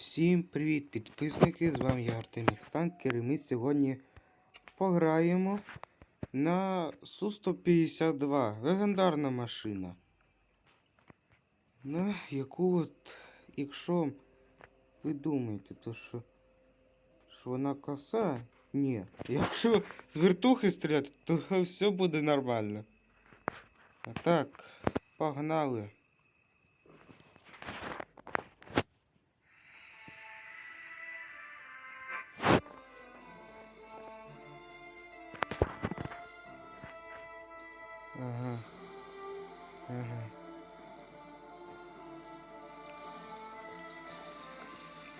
Всім привіт, підписники! З вами я Артемій Станкер і ми сьогодні пограємо на Су-152 легендарна машина. На яку от, якщо ви думаєте, то що, що вона коса? Ні. Якщо з вертухи стріляти, то все буде нормально. А так, погнали.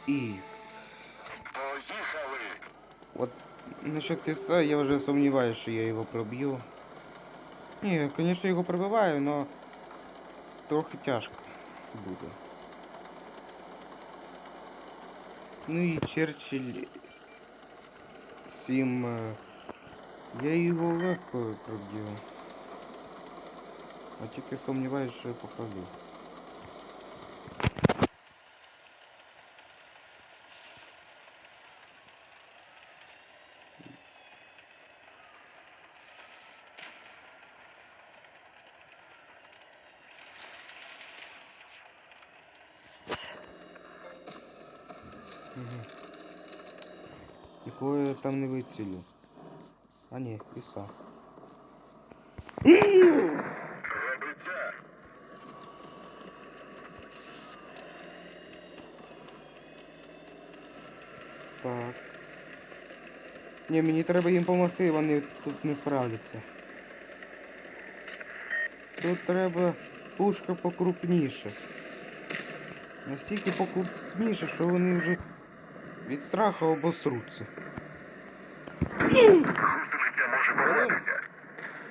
Іс. Поїхали! Вот насчет Иса я уже сомневаюсь, что я его пробью. Не, конечно, его пробиваю, но трохи тяжко буде. Ну і Черчилль 7. е, Я його легко проб'ю. А тільки сумніваюсь, що я попаду. Угу. Нікого я там не вицілю. А ні, іса. Робиться! Так. Ні, мені треба їм допомогти, вони тут не справляться. Тут треба пушка покрупніше. Настільки покрупніше, що вони вже від страху обосруться. Гусениця може порватися.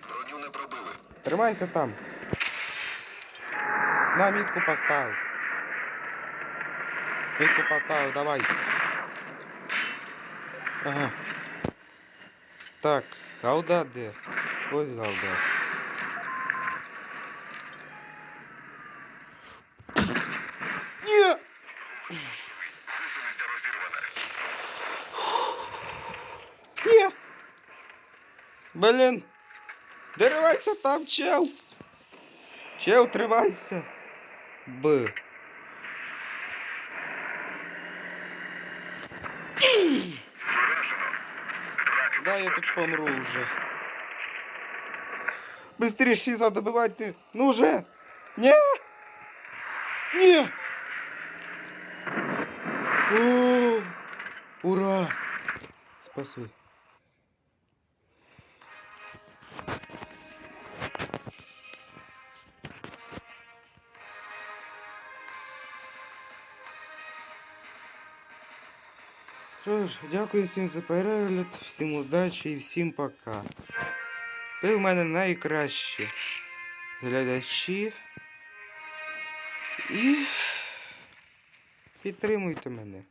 Броню не пробили. Тримайся там. На мітку поставив. Мітку поставив, давай. Ага. Так, гауда де? Ось гауда. Ні! Ні! Блін! Деривайся там, чел! Чел, тримайся! Б. Да, я тут помру уже. Быстрее Сиза добивайте. Ну уже! Не! Не! О, ура! Спасли. Що ж, дякую всім за перегляд, всім удачі і всім пока. Ви в мене найкращі глядачі. І підтримуйте мене.